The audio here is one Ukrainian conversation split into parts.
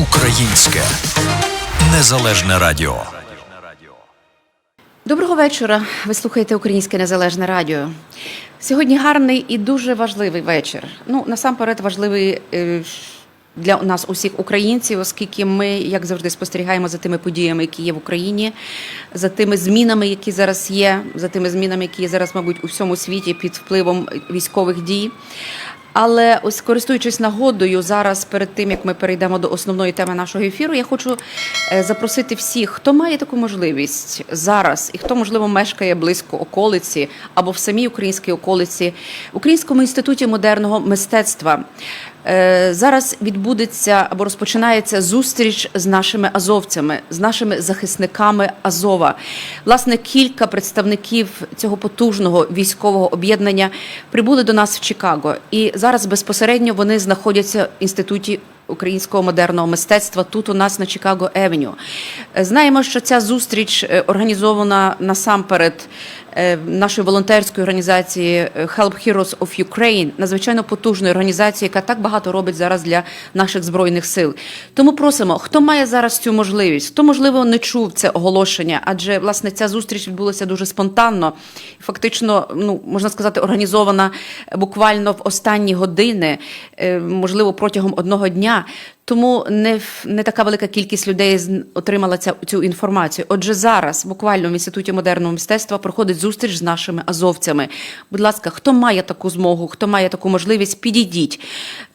Українське незалежне радіо. Доброго вечора. Ви слухаєте Українське Незалежне Радіо. Сьогодні гарний і дуже важливий вечір. Ну, насамперед, важливий е, для нас, усіх українців, оскільки ми, як завжди, спостерігаємо за тими подіями, які є в Україні, за тими змінами, які зараз є, за тими змінами, які є зараз, мабуть, у всьому світі під впливом військових дій. Але ось користуючись нагодою, зараз перед тим як ми перейдемо до основної теми нашого ефіру, я хочу е, запросити всіх, хто має таку можливість зараз, і хто можливо мешкає близько околиці або в самій українській околиці, Українському інституті модерного мистецтва. Е, Зараз відбудеться або розпочинається зустріч з нашими азовцями, з нашими захисниками Азова. Власне, кілька представників цього потужного військового об'єднання прибули до нас в Чикаго, і зараз безпосередньо вони знаходяться в інституті. Українського модерного мистецтва тут у нас на Чикаго Евеню. Е, Знаємо, що ця зустріч е, організована насамперед е, нашою волонтерською організацією е, Help Heroes of Ukraine, надзвичайно потужною організацією, яка так багато робить зараз для наших збройних сил. Тому просимо, хто має зараз цю можливість, хто можливо не чув це оголошення, адже власне ця зустріч відбулася дуже спонтанно, фактично, ну можна сказати, організована буквально в останні години, е, можливо, протягом одного дня. Тому не, не така велика кількість людей отримала ця, цю інформацію. Отже, зараз буквально в інституті модерного мистецтва проходить зустріч з нашими азовцями. Будь ласка, хто має таку змогу, хто має таку можливість, підійдіть.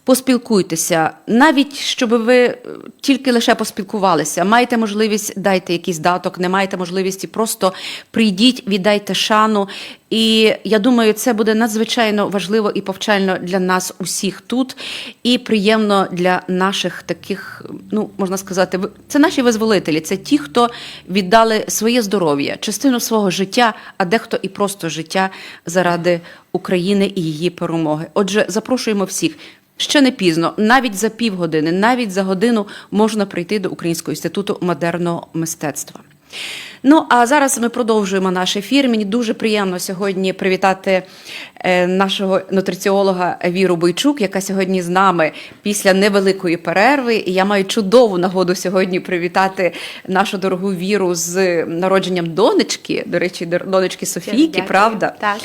Поспілкуйтеся, навіть щоб ви е, тільки лише поспілкувалися. Маєте можливість, дайте якийсь даток, не маєте можливості, просто прийдіть, віддайте шану. І я думаю, це буде надзвичайно важливо і повчально для нас усіх тут, і приємно для наших таких, ну можна сказати, це наші визволителі, це ті, хто віддали своє здоров'я, частину свого життя, а дехто і просто життя заради України і її перемоги. Отже, запрошуємо всіх. Ще не пізно, навіть за півгодини, навіть за годину можна прийти до Українського інституту модерного мистецтва. Ну а зараз ми продовжуємо наш ефір. Мені дуже приємно сьогодні привітати е, нашого нутриціолога Віру Бойчук, яка сьогодні з нами після невеликої перерви. І я маю чудову нагоду сьогодні привітати нашу дорогу Віру з народженням донечки. До речі, донечки Софійки, Дякую. правда? Так.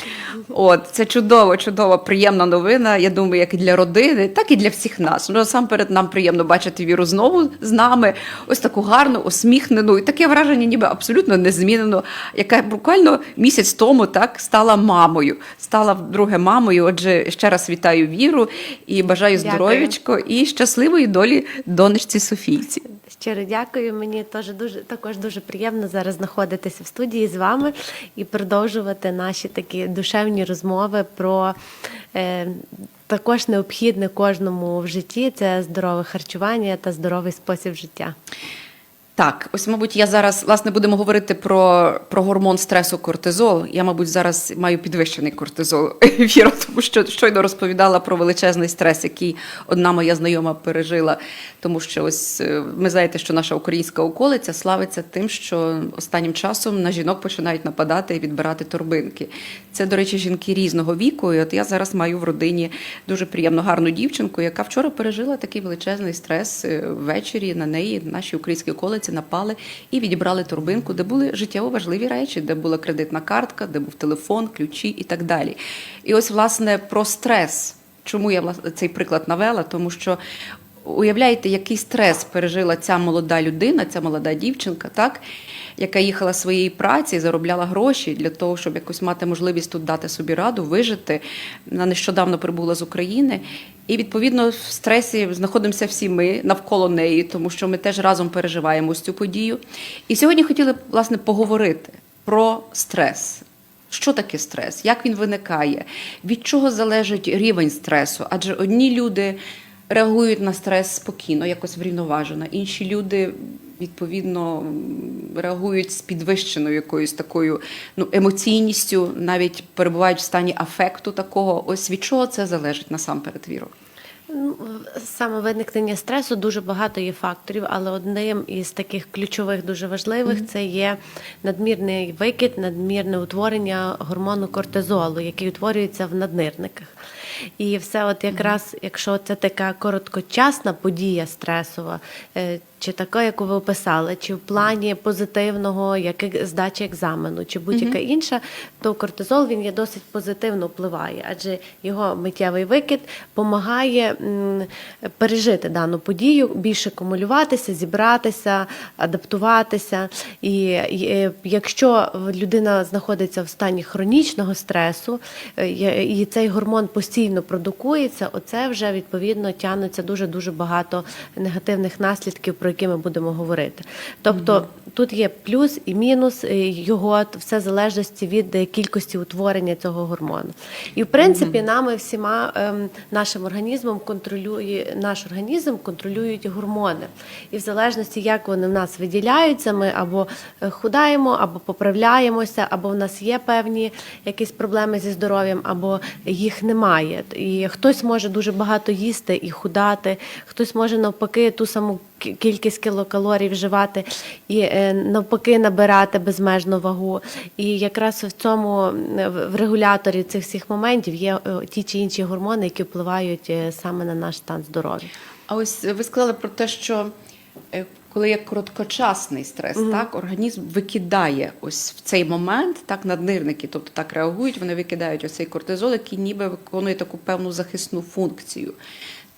От це чудово, чудова, приємна новина. Я думаю, як і для родини, так і для всіх нас. Ну насамперед нам приємно бачити віру знову з нами. Ось таку гарну, усміхнену, і таке враження, ніби абсолютно незмінено, яка буквально місяць тому так стала мамою, стала вдруге мамою. Отже, ще раз вітаю віру і бажаю здоров'ячко і щасливої долі донечці Софійці. Щиро дякую. Мені теж дуже також дуже приємно зараз знаходитися в студії з вами і продовжувати наші такі душевні розмови про е, також необхідне кожному в житті це здорове харчування та здоровий спосіб життя. Так, ось, мабуть, я зараз власне будемо говорити про, про гормон стресу кортизол. Я, мабуть, зараз маю підвищений кортизол Віра, тому що щойно розповідала про величезний стрес, який одна моя знайома пережила. Тому що ось е, ми знаєте, що наша українська околиця славиться тим, що останнім часом на жінок починають нападати і відбирати торбинки. Це, до речі, жінки різного віку. І от я зараз маю в родині дуже приємну гарну дівчинку, яка вчора пережила такий величезний стрес е, ввечері. На неї наші українські околиці напали і відібрали турбинку, де були життєво важливі речі, де була кредитна картка, де був телефон, ключі і так далі. І ось власне про стрес. Чому я цей приклад навела? Тому що уявляєте, який стрес пережила ця молода людина, ця молода дівчинка, так? яка їхала своєї праці, заробляла гроші для того, щоб якось мати можливість тут дати собі раду, вижити. Вона нещодавно прибула з України. І відповідно в стресі знаходимося всі ми навколо неї, тому що ми теж разом переживаємо цю подію. І сьогодні хотіли власне поговорити про стрес. Що таке стрес? Як він виникає? Від чого залежить рівень стресу? Адже одні люди реагують на стрес спокійно, якось врівноважено, інші люди. Відповідно реагують з підвищеною якоюсь такою ну, емоційністю, навіть перебувають в стані афекту такого. Ось від чого це залежить насамперед, Віро? Ну, Саме виникнення стресу дуже багато є факторів, але одним із таких ключових, дуже важливих це є надмірний викид, надмірне утворення гормону кортизолу, який утворюється в наднирниках. І все, от якраз, якщо це така короткочасна подія стресова, е, чи така, яку ви описали, чи в плані позитивного, як здачі екзамену, чи будь-яка інша, то кортизол він є досить позитивно впливає, адже його миттєвий викид допомагає пережити дану подію, більше акумулюватися, зібратися, адаптуватися. І, і е, якщо людина знаходиться в стані хронічного стресу, е, і цей гормон постійно продукується, оце вже відповідно тягнеться дуже дуже багато негативних наслідків, про які ми будемо говорити. Тобто тут є плюс і мінус його все в залежності від е, кількості утворення цього гормону. І в принципі, нами всіма ем, нашим організмом контролює наш організм контролюють гормони. І в залежності, як вони в нас виділяються, ми або е, худаємо, або поправляємося, або в нас є певні якісь проблеми зі здоров'ям, або їх немає. І хтось може дуже багато їсти і худати, хтось може навпаки ту саму кількість кілокалорій вживати і е, навпаки набирати безмежну вагу. І якраз в цьому в- в регуляторі цих всіх моментів є е, ті чи інші гормони, які впливають е, саме на наш стан здоров'я. А ось ви сказали про те, що е, коли є короткочасний стрес, так організм викидає ось в цей момент так наднирники, тобто так реагують, вони викидають ось цей кортизол, який ніби виконує таку певну захисну функцію.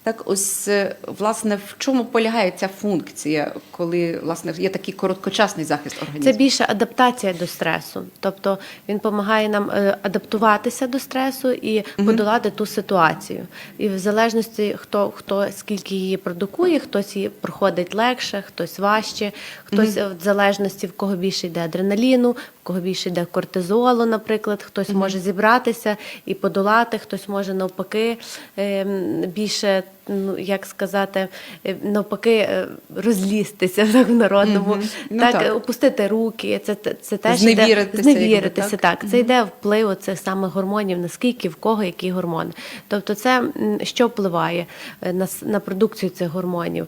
Так, ось е, власне в чому полягає ця функція, коли власне є такий короткочасний захист організму? Це більше адаптація до стресу, тобто він допомагає нам е, адаптуватися до стресу і подолати ту ситуацію. І в залежності хто хто скільки її продукує, хтось її проходить легше, хтось важче, хтось е, в залежності в кого більше йде адреналіну, кого більше йде кортизолу, наприклад, хтось може зібратися і подолати, хтось може навпаки е, більше. Ну, як сказати, е, навпаки, е, розлізтися так, в народному, Мгм. Ну, так, так. опустити руки, це, це, теж Зневіритися, йде, зневіритися якби, так. так? Це йде вплив цих самих гормонів, наскільки в кого які гормони. Тобто, це що впливає е, на, на продукцію цих гормонів?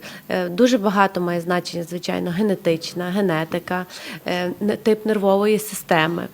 Дуже багато має значення, звичайно, генетична, генетика, не- тип нервової системи.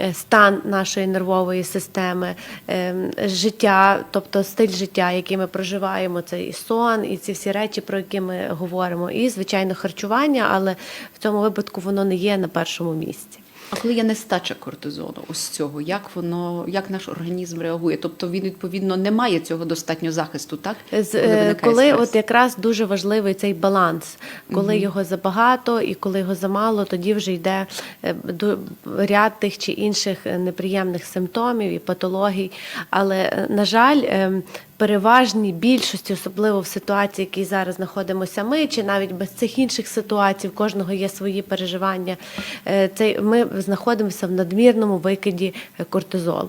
Е, Стан нашої нервової системи, е, життя, тобто стиль життя, який ми проживаємо, це і сон, і ці всі речі, про які ми говоримо, і звичайно харчування, але в цьому випадку воно не є на першому місці. А коли є нестача кортизолу, ось цього, як воно, як наш організм реагує? Тобто він відповідно не має цього достатньо захисту, так? З, Коли е, коли от якраз дуже важливий цей баланс, коли його забагато і коли його замало, тоді вже йде е, до- ряд тих чи інших е, неприємних симптомів і патологій. Але, на жаль, е, переважній більшості, особливо в ситуації, в якій зараз знаходимося ми, чи навіть без цих інших ситуацій, в кожного є свої переживання. Це ми знаходимося в надмірному викиді е, кортизолу.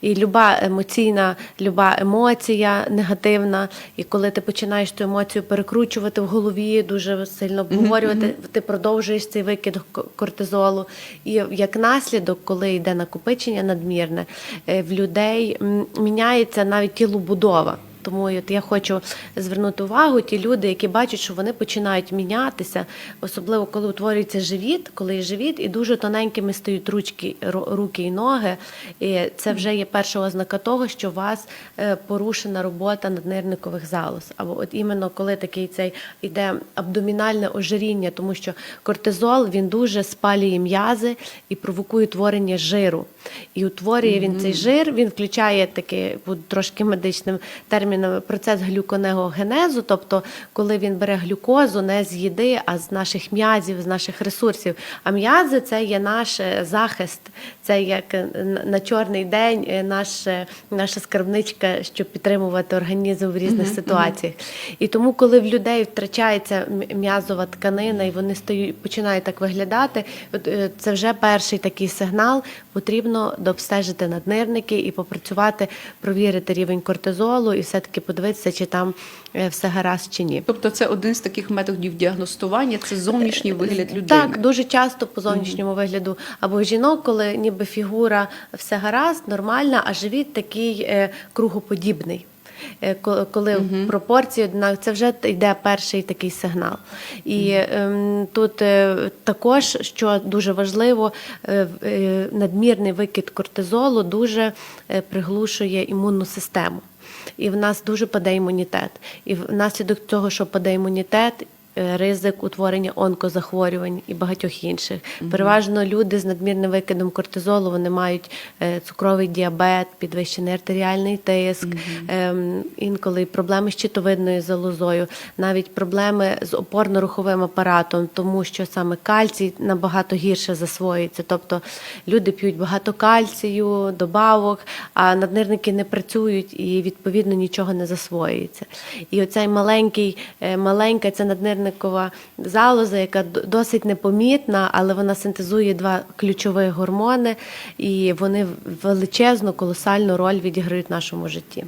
І люба емоційна, люба емоція негативна, і коли ти починаєш ту емоцію перекручувати в голові, дуже сильно обговорювати, ти продовжуєш цей викид кортизолу. І як наслідок, коли йде накопичення надмірне, е, в людей міняється навіть тілобудова. Тому от я хочу звернути увагу ті люди, які бачать, що вони починають мінятися, особливо коли утворюється живіт, коли є живіт, і дуже тоненькими стають ручки, руки і ноги. І це вже є перша ознака того, що у вас е, порушена робота наднирникових залоз. Або от іменно коли такий цей іде абдомінальне ожиріння, тому що кортизол він дуже спалює м'язи і провокує утворення жиру. І утворює він цей жир, він включає такий трошки медичним терміном процес глюконегогенезу, тобто коли він бере глюкозу не з їди, а з наших м'язів, з наших ресурсів. А м'язи це є наш е, захист, це як е, на- чорний день е, наш, е, наша скарбничка, щоб підтримувати організм в різних ситуаціях. І тому, коли в людей втрачається м'язова тканина, і вони стають, починають так виглядати, це вже перший такий сигнал. Потрібно дообстежити наднирники і попрацювати, провірити рівень кортизолу і все-таки подивитися, чи там е, все гаразд чи ні. Тобто це один з таких методів діагностування, це зовнішній вигляд людини. Так, дуже часто по зовнішньому вигляду або жінок, коли ніби фігура все гаразд, нормальна, а живіт такий е, кругоподібний. Е, угу. Пропорції однак, це вже йде перший такий сигнал. І угу. тут е, також, що дуже важливо, е, надмірний викид кортизолу дуже приглушує імунну систему. І в нас дуже паде імунітет. І внаслідок цього, що паде імунітет, ризик утворення онкозахворювань і багатьох інших. Переважно люди з надмірним викидом кортизолу вони мають е, цукровий діабет, підвищений артеріальний тиск, ем, інколи проблеми з щитовидною залозою, навіть проблеми з опорно-руховим апаратом, тому що саме кальцій набагато гірше засвоюється. Тобто люди п'ють багато кальцію, добавок, а наднирники не працюють і відповідно нічого не засвоюється. І оцей маленький, е, маленька ця наднирникова залоза, яка досить непомітна, але вона синтезує два ключові гормони, і вони величезну, колосальну роль відіграють в нашому житті.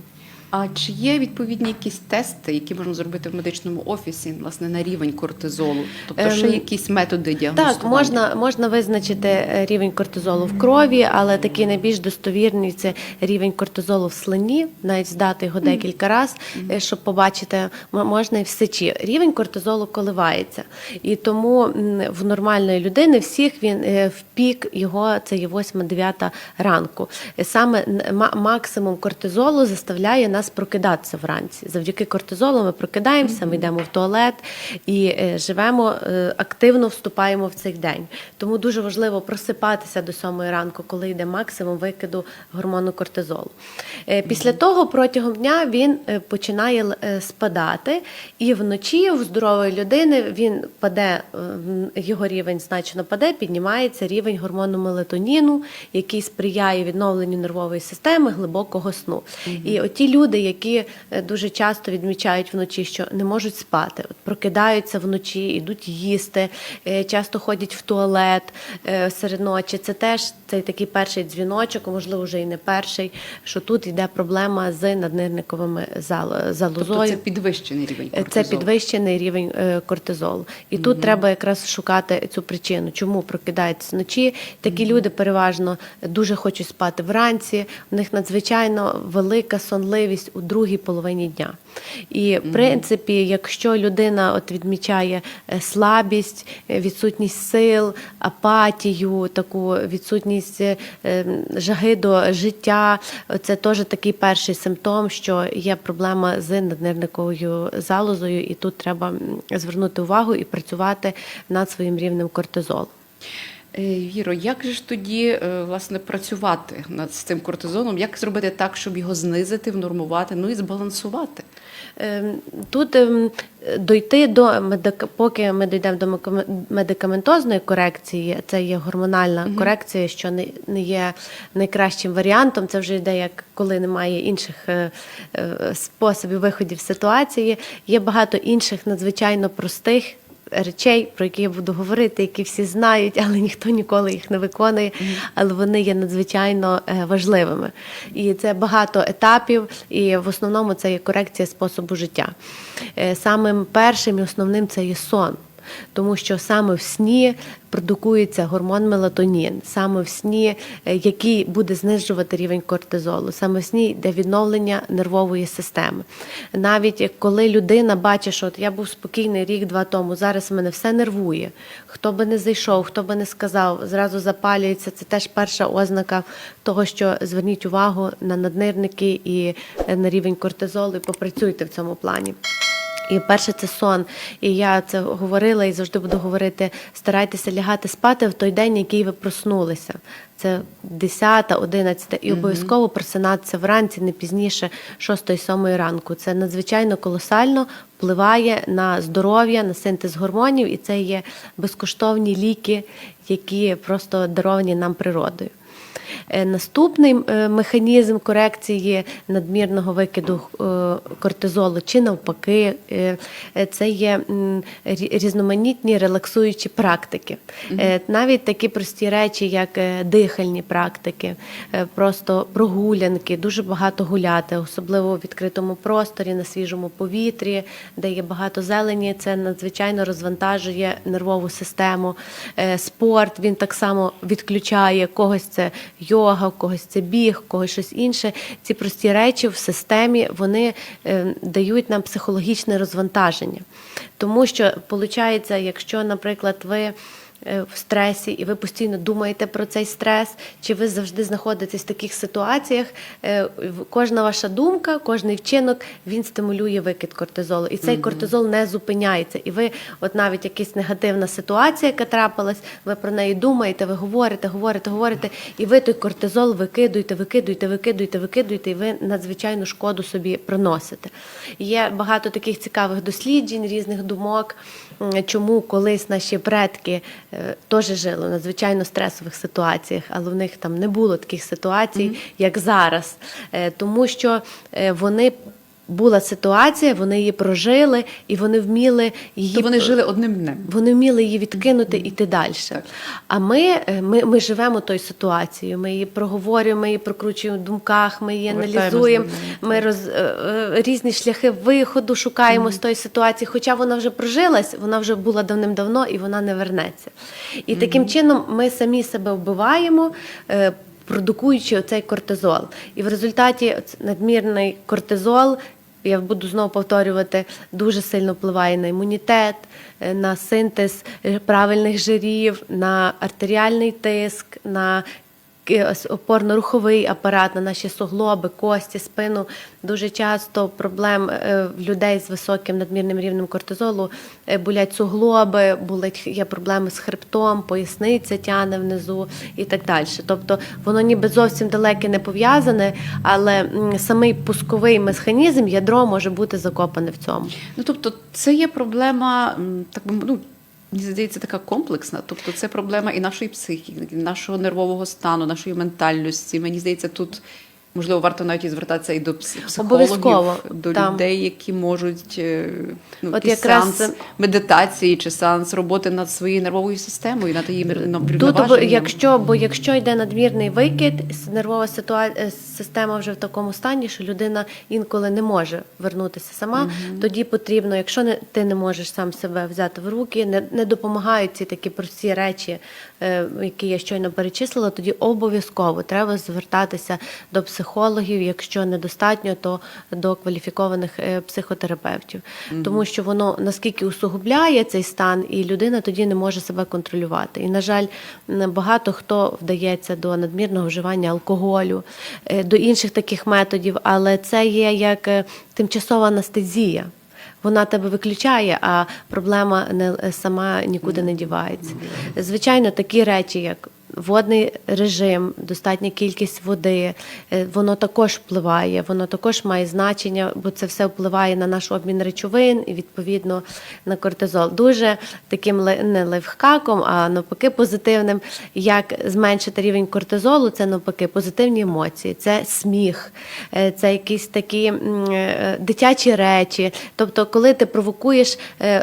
А чи є відповідні якісь тести, які можна зробити в медичному офісі, власне, на рівень кортизолу? Тобто, ще Ем, якісь методи діагностування? Так, можна, можна визначити е, рівень кортизолу в крові, але такий найбільш достовірний це рівень кортизолу в слині, навіть здати його декілька разів, е, щоб побачити, можна і в сечі. Рівень кортизолу коливається. І тому в нормальної людини всіх він е, в пік його це є 8-9 ранку. Саме максимум кортизолу заставляє нас прокидатися вранці. Завдяки кортизолу ми прокидаємося, ми йдемо в туалет і е, живемо е, активно вступаємо в цей день. Тому дуже важливо просипатися до сьомої ранку, коли йде максимум викиду гормону кортизолу. Е, Після того протягом дня він починає спадати, і вночі у здорової людини він паде, його рівень значно паде, піднімається рівень гормону мелатоніну, який сприяє відновленню нервової системи глибокого сну. І оті люди, які е, дуже часто відмічають вночі, що не можуть спати, от прокидаються вночі, йдуть їсти, е, часто ходять в туалет е, серед ночі. Це теж цей такий перший дзвіночок, можливо, вже і не перший, що тут йде проблема з наднирниковими зал- залозою. Тобто це підвищений рівень кортизолу? Це підвищений рівень кортизолу. І тут треба якраз шукати цю причину, чому прокидаються вночі. Такі люди переважно дуже хочуть спати вранці. У них надзвичайно велика сонливість у другій половині дня. І в принципі, якщо людина от відмічає е, слабість, е, відсутність сил, апатію, таку відсутність е, ем, жаги до життя, це теж такий перший симптом, що є проблема з наднирниковою залозою, і тут треба звернути увагу і працювати над своїм рівнем кортизолу. Е, Віро, як же ж тоді е, власне працювати над цим кортизолом? Як зробити так, щоб його знизити, внормувати, ну і збалансувати? Ем, Тут ем, дойти до медика- поки ми дійдемо до медикаментозної корекції, це є гормональна корекція, що не, є найкращим варіантом. Це вже йде як коли немає інших е, е, способів виходів з ситуації. Є багато інших надзвичайно простих. Речей, про які я буду говорити, які всі знають, але ніхто ніколи їх не виконує. Але вони є надзвичайно е, важливими. І це багато етапів, і в основному це є корекція способу життя. Е, Самим першим і основним це є сон. Тому що саме в сні продукується гормон мелатонін, саме в сні, е, який буде знижувати рівень кортизолу, саме в сні йде відновлення нервової системи. Навіть коли людина бачить, що от я був спокійний рік-два тому, зараз мене все нервує. Хто би не зайшов, хто би не сказав, зразу запалюється. Це теж перша ознака того, що зверніть увагу на наднирники і е, на рівень кортизолу, і попрацюйте в цьому плані. І перше це сон. І я це говорила і завжди буду говорити: старайтеся лягати спати в той день, який ви проснулися. Це 10, 11, і обов'язково просинатися вранці не пізніше 6-7 ранку. Це надзвичайно колосально впливає на здоров'я, на синтез гормонів, і це є безкоштовні ліки, які просто даровані нам природою. Е, Наступний е, механізм корекції надмірного викиду е, кортизолу чи навпаки, це є різноманітні релаксуючі практики. Е, Навіть такі прості речі, як дихальні практики, просто прогулянки, дуже багато гуляти, особливо в відкритому просторі, на свіжому повітрі, де є багато зелені. Це надзвичайно розвантажує нервову систему. Спорт він так само відключає когось це йога, когось це біг, когось щось інше. Ці прості речі в системі вони е, дають нам психологічне розвантаження. Тому що, виходить, якщо, наприклад, ви в стресі, і ви постійно думаєте про цей стрес, чи ви завжди знаходитесь в таких ситуаціях. е, Кожна ваша думка, кожний вчинок він стимулює викид кортизолу, і цей кортизол не зупиняється. І ви, от навіть якась негативна ситуація, яка трапилась, ви про неї думаєте, ви говорите, говорите, говорите, і ви той кортизол викидуєте, викидуєте, викидуєте, викидуєте, і ви надзвичайну шкоду собі приносите. Є багато таких цікавих досліджень, різних думок, чому колись наші предки е, теж жили в надзвичайно стресових ситуаціях, але в них там не було таких ситуацій, як зараз. Е, Тому що е, вони. Була ситуація, вони її прожили, і вони вміли її То вони жили одним днем. вони вміли її відкинути і йти далі. А ми, е, ми, ми живемо тою ситуацією, ми її проговорюємо, ми її прокручуємо в думках, ми її аналізуємо, ми роз, е, е, різні шляхи виходу шукаємо з тої ситуації. Хоча вона вже прожилась, вона вже була давним-давно і вона не вернеться. І таким чином ми самі себе вбиваємо. Продукуючи оцей кортизол, і в результаті надмірний кортизол я буду знову повторювати, дуже сильно впливає на імунітет, е, на синтез е, правильних жирів, на артеріальний тиск, на опорно-руховий апарат, на наші суглоби, кості, спину. Дуже часто проблем е, людей з високим надмірним рівнем кортизолу е, болять суглоби, болять є проблеми з хребтом, поясниця тяне внизу і так далі. Тобто воно ніби зовсім далеке не пов'язане, але самий пусковий механізм, ядро може бути закопане в цьому. Ну тобто, це є проблема, так би ну. Мені здається, така комплексна. Тобто, це проблема і нашої психіки, і нашого нервового стану, нашої ментальності. Мені здається, тут можливо варто навіть і звертатися і до пс- психологів, Обов'язково, до там. людей, які можуть е, ну, От якраз сеанс медитації чи сеанс роботи над своєю нервовою системою, над її Тут, якщо, бо якщо йде надмірний викид, нервова ситуа... е, система вже в такому стані, що людина інколи не може вернутися сама, тоді потрібно, якщо не, ти не можеш сам себе взяти в руки, не, не допомагають ці такі прості речі, е, які я щойно перечислила, тоді обов'язково треба звертатися до психологів, якщо недостатньо, то до кваліфікованих е, психотерапевтів. Тому що воно наскільки усугубляє цей стан, і людина тоді не може себе контролювати. І, на жаль, багато хто вдається до надмірного вживання алкоголю, е, до інших таких методів, але це є як е, тимчасова анестезія. Вона тебе виключає, а проблема не сама нікуди не дівається. Звичайно, такі речі, як водний режим, достатня кількість води, е, воно також впливає, воно також має значення, бо це все впливає на наш обмін речовин і відповідно на кортизол. Дуже таким не лайфхаком, а навпаки позитивним, як зменшити рівень кортизолу, це навпаки позитивні емоції, це сміх, е, це якісь такі е, дитячі речі. Тобто, коли ти провокуєш,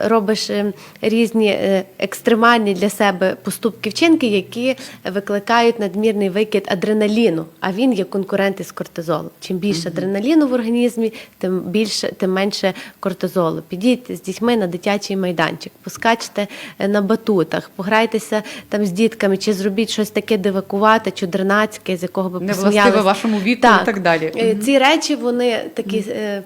робиш е, різні екстремальні для себе поступки вчинки, які викликають надмірний викид адреналіну, а він є конкурент із кортизолу. Чим більше адреналіну в організмі, тим більше, тим менше кортизолу. Підіть з дітьми на дитячий майданчик, поскачте е, на батутах, пограйтеся там з дітками, чи зробіть щось таке дивакувате, чудернацьке, з якого би Невластиве вашому віку і так далі. Е, Ці речі вони такі. е,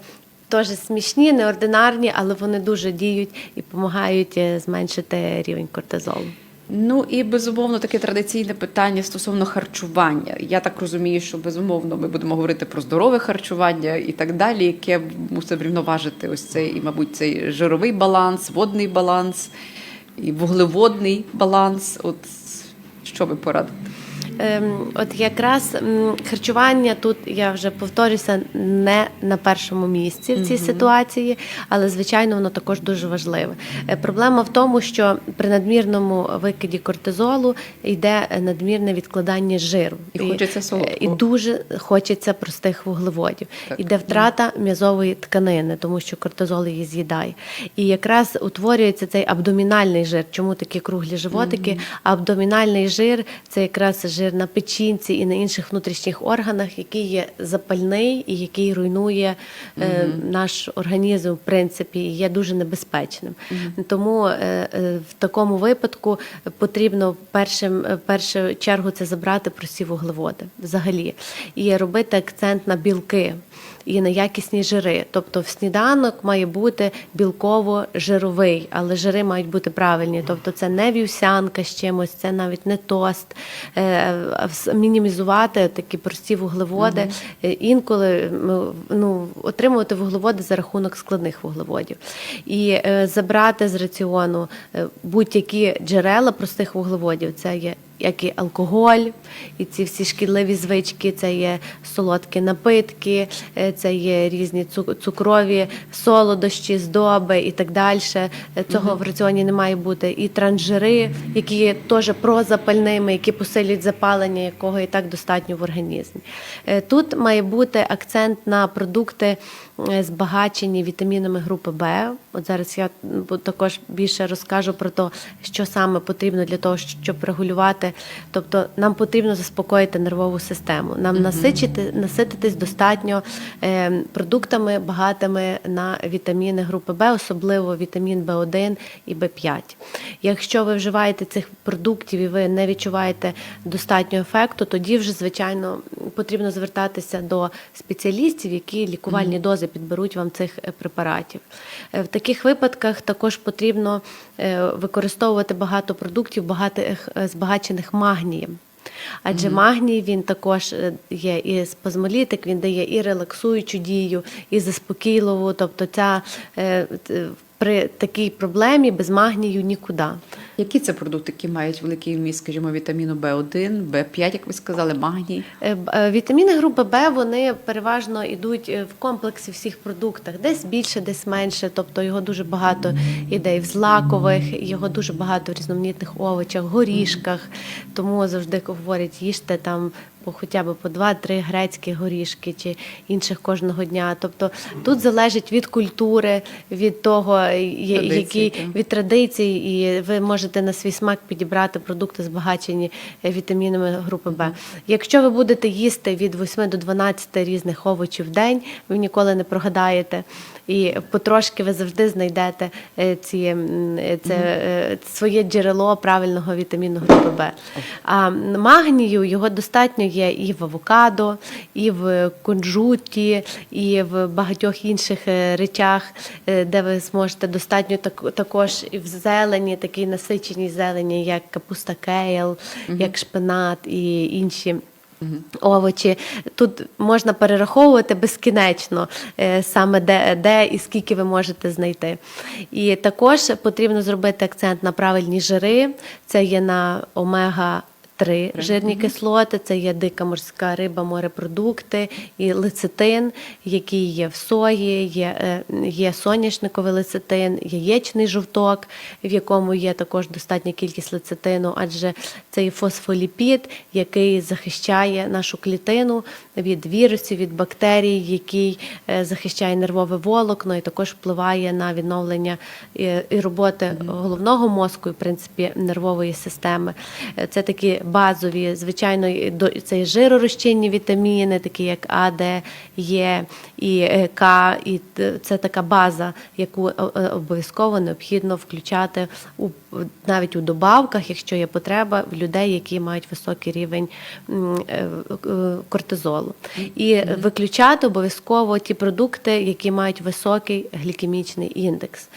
Теж смішні, неординарні, але вони дуже діють і допомагають зменшити рівень кортизолу. Ну і безумовно таке традиційне питання стосовно харчування. Я так розумію, що безумовно ми будемо говорити про здорове харчування і так далі, яке мусить врівноважити ось цей, і, мабуть, цей жировий баланс, водний баланс і вуглеводний баланс. От що ви порадите? Ем, От якраз харчування тут я вже повторюся не на першому місці в цій ситуації, але звичайно воно також дуже важливе. Е, Проблема в тому, що при надмірному викиді кортизолу йде надмірне відкладання жиру. І хочеться солодкого. і дуже хочеться простих вуглеводів. Так. Іде втрата м'язової тканини, тому що кортизол її з'їдає. І якраз утворюється цей абдомінальний жир. Чому такі круглі животики? Абдомінальний жир це якраз жир жир на печінці і на інших внутрішніх органах, який є запальний і який руйнує е, наш організм, в принципі, і є дуже небезпечним. Тому е, е, в такому випадку потрібно першим, першу чергу це забрати прості вуглеводи взагалі і робити акцент на білки. І на якісні жири. Тобто в сніданок має бути білково-жировий, але жири мають бути правильні. Тобто це не вівсянка з чимось, це навіть не тост. Е, Мінімізувати такі прості вуглеводи. Е, Інколи м, ну, отримувати вуглеводи за рахунок складних вуглеводів. І е, забрати з раціону будь-які джерела простих вуглеводів. Це є як і алкоголь, і ці всі шкідливі звички, це є солодкі напитки, е, це є різні цукрові солодощі, здоби і так далі. Е, Цього в раціоні не має бути. І трансжири, які є теж прозапальними, які посилюють запалення, якого і так достатньо в організмі. Е, Тут має бути акцент на продукти збагачені вітамінами групи Б. От зараз я також більше розкажу про те, що саме потрібно для того, щоб регулювати. Тобто нам потрібно заспокоїти нервову систему, нам насичити, насититись достатньо е, продуктами багатими на вітаміни групи Б, особливо вітамін В1 і В5. Якщо ви вживаєте цих продуктів і ви не відчуваєте достатньо ефекту, тоді вже звичайно потрібно звертатися до спеціалістів, які лікувальні дози підберуть вам цих е, препаратів. Е, В таких випадках також потрібно е, використовувати багато продуктів, багатих е, збагачених магнієм. Адже магній він також е, є і спазмолітик, він дає і релаксуючу дію, і заспокійливу. Тобто, ця е, при такій проблемі без магнію нікуди. Які це продукти, які мають великий вміст, скажімо, вітаміну В1, В5, як ви сказали, магній? Е, е, Вітаміни групи Б вони переважно йдуть е, в комплексі всіх продуктах, десь більше, десь менше. Тобто його дуже багато іде в злакових, його дуже багато в різноманітних овочах, горішках. Тому завжди говорять, їжте там по хоча б по 2-3 грецькі горішки чи інших кожного дня. Тобто тут залежить від культури, від того, так. від традицій, і ви можете на свій смак підібрати продукти, збагачені е, вітамінами групи Б. Якщо ви будете їсти від 8 до 12 різних овочів в день, ви ніколи не прогадаєте. І потрошки ви завжди знайдете е, ці, е, це, своє джерело правильного вітаміну групи Б. А магнію його достатньо є і в авокадо, і в кунжуті, і в багатьох інших речах, де ви зможете достатньо так, також і в зелені, такій насиченій зелені, як капуста кейл, як шпинат і інші. Овочі тут можна перераховувати безкінечно е, саме де, де і скільки ви можете знайти. І також потрібно зробити акцент на правильні жири. Це є на омега. Три жирні кислоти, це є дика морська риба, морепродукти і лецитин, який є в сої, є, е, є соняшниковий лецитин, яєчний жовток, в якому є також достатня кількість лецитину, адже це і фосфоліпід, який захищає нашу клітину від вірусів, від бактерій, який е, захищає нервове волокно і також впливає на відновлення і, і роботи головного мозку, і в принципі нервової системи. Е, Це такі базові, звичайно, це і жиророзчинні вітаміни, такі як А, Д, Е і е, К. І це така база, яку е, е, обов'язково необхідно включати у навіть у добавках, якщо є потреба, в людей, які мають високий рівень кортизолу. І виключати обов'язково ті продукти, які мають високий глікемічний індекс.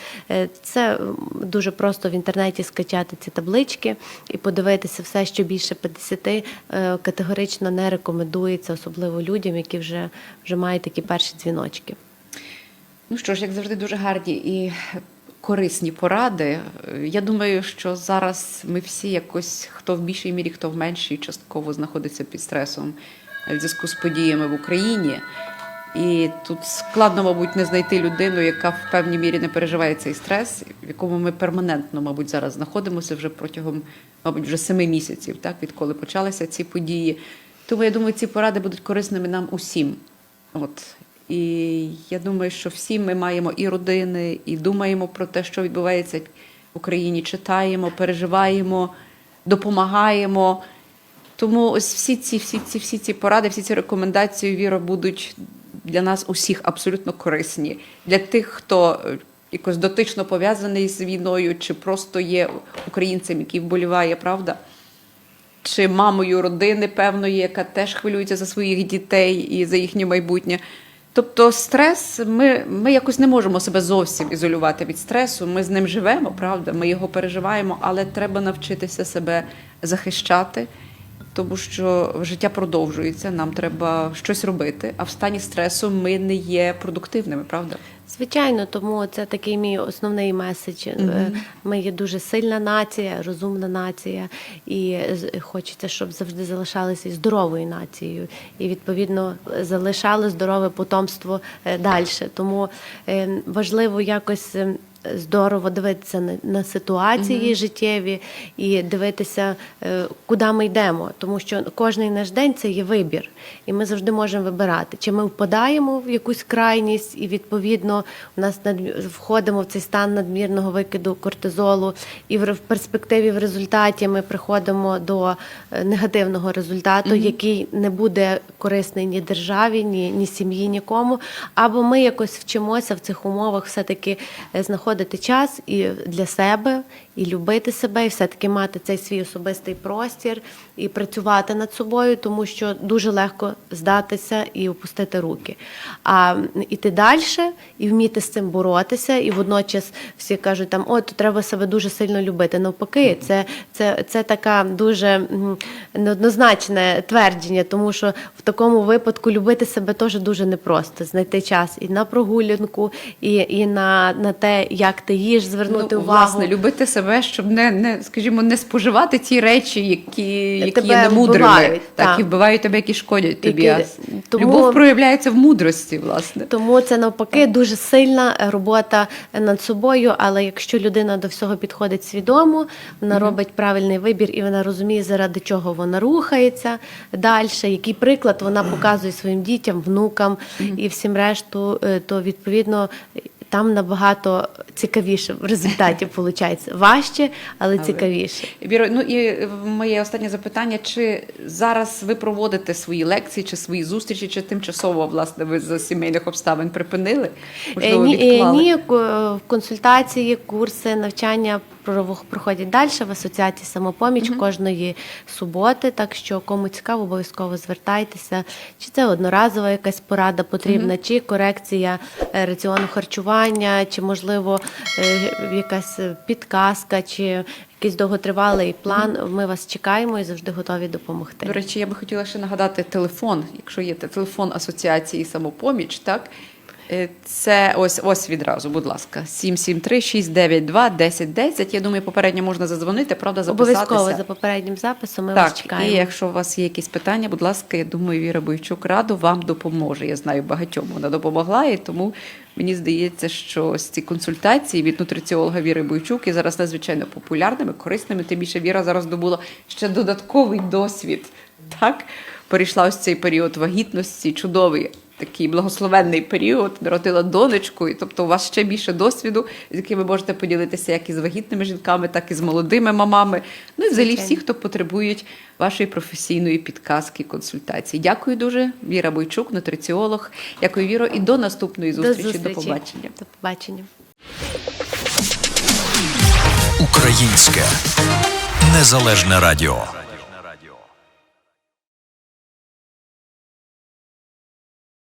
Це дуже просто в інтернеті скачати ці таблички і подивитися все, що більше 50, е, категорично не рекомендується, особливо людям, які вже, вже мають такі перші дзвіночки. Ну що ж, як завжди, дуже гарні і корисні поради. Я думаю, що зараз ми всі якось, хто в більшій мірі, хто в меншій, частково знаходиться під стресом в зв'язку з подіями в Україні. І тут складно, мабуть, не знайти людину, яка в певній мірі не переживає цей стрес, в якому ми перманентно, мабуть, зараз знаходимося вже протягом, мабуть, вже семи місяців, так, відколи почалися ці події. Тому я думаю, ці поради будуть корисними нам усім. От. І я думаю, що всі ми маємо і родини, і думаємо про те, що відбувається в Україні, читаємо, переживаємо, допомагаємо. Тому ось всі ці, всі ці, всі ці поради, всі ці рекомендації віра будуть для нас усіх абсолютно корисні. Для тих, хто е, якось дотично пов'язаний з війною, чи просто є українцем, який вболіває, правда? Чи мамою родини певної, яка теж хвилюється за своїх дітей і за їхнє майбутнє. Тобто стрес, ми, ми якось не можемо себе зовсім ізолювати від стресу. Ми з ним живемо, правда, ми його переживаємо, але треба навчитися себе захищати, тому що життя продовжується, нам треба щось робити, а в стані стресу ми не є продуктивними, правда? Звичайно, тому це такий мій основний меседж. Е, Ми є дуже сильна нація, розумна нація, і хочеться, щоб завжди залишалися здоровою нацією, і відповідно залишали здорове потомство далі. Тому е, важливо якось. Здорово дивитися на, на ситуації життєві і дивитися, е, куди ми йдемо, тому що кожний наш день це є вибір, і ми завжди можемо вибирати, чи ми впадаємо в якусь крайність, і відповідно у нас надмі- входимо в цей стан надмірного викиду кортизолу, і в перспективі в результаті ми приходимо до е, негативного результату, який не буде корисний ні державі, ні, ні сім'ї, нікому. Або ми якось вчимося в цих умовах все-таки е, знаходити час і для себе, і любити себе, і все-таки мати цей свій особистий простір, і працювати над собою, тому що дуже легко здатися і опустити руки. А іти далі і вміти з цим боротися, і водночас всі кажуть, там о, то треба себе дуже сильно любити. Навпаки, це, це, це така дуже неоднозначне твердження, тому що в такому випадку любити себе теж дуже непросто. Знайти час і на прогулянку, і, і на, на те, як ти їш, звернути ну, увагу. Власне, любити себе, щоб не, не скажімо, не споживати ті речі, які, які Тебе є немудрими, вбивають, так, так. і вбивають тебе, які шкодять тобі. Які- тому- Любов проявляється в мудрості, власне. Тому це навпаки дуже сильна робота над собою. Але якщо людина до всього підходить свідомо, вона робить правильний вибір і вона розуміє, заради чого вона рухається далі, який приклад вона показує своїм дітям, внукам і всім решту, е, то відповідно. Там набагато цікавіше в результаті виходить. Важче, але цікавіше. Віро, ну і е, моє останнє запитання: чи зараз ви проводите свої лекції, чи свої зустрічі, чи тимчасово власне ви з сімейних обставин припинили? Е, Можливо, Ні, е, відклали? ні, консультації, курси, навчання проходять далі в асоціації самопоміч кожної суботи. Так що кому цікаво, обов'язково звертайтеся. Чи це одноразова якась порада потрібна, чи корекція е, раціону харчування, чи можливо е, якась підказка, чи якийсь довготривалий план. Ми вас чекаємо і завжди готові допомогти. До речі, я би хотіла ще нагадати телефон, якщо є те- телефон асоціації самопоміч, так? Е, Це ось ось відразу, будь ласка, 773-692-1010. Я думаю, попередньо можна задзвонити, правда, записатися. Обов'язково за попереднім записом ми вас Так, чекаємо. і якщо у вас є якісь питання, будь ласка, я думаю, Віра Бойчук радо вам допоможе. Я знаю, багатьом вона допомогла, і тому мені здається, що ці консультації від нутриціолога Віри Бойчук є зараз надзвичайно популярними, корисними. Тим більше Віра зараз здобула ще додатковий досвід. Так, перейшла ось цей період вагітності, чудовий. Такий благословенний період, народила донечку, і тобто у вас ще більше досвіду, з яким ви можете поділитися як із вагітними жінками, так і з молодими мамами. Ну і взагалі всі, хто потребують вашої професійної підказки, консультації. Дякую дуже, Віра Бойчук, нутриціолог. Дякую, Віро, і до наступної зустрічі. До, зустрічі. побачення. До побачення. Українське незалежне радіо.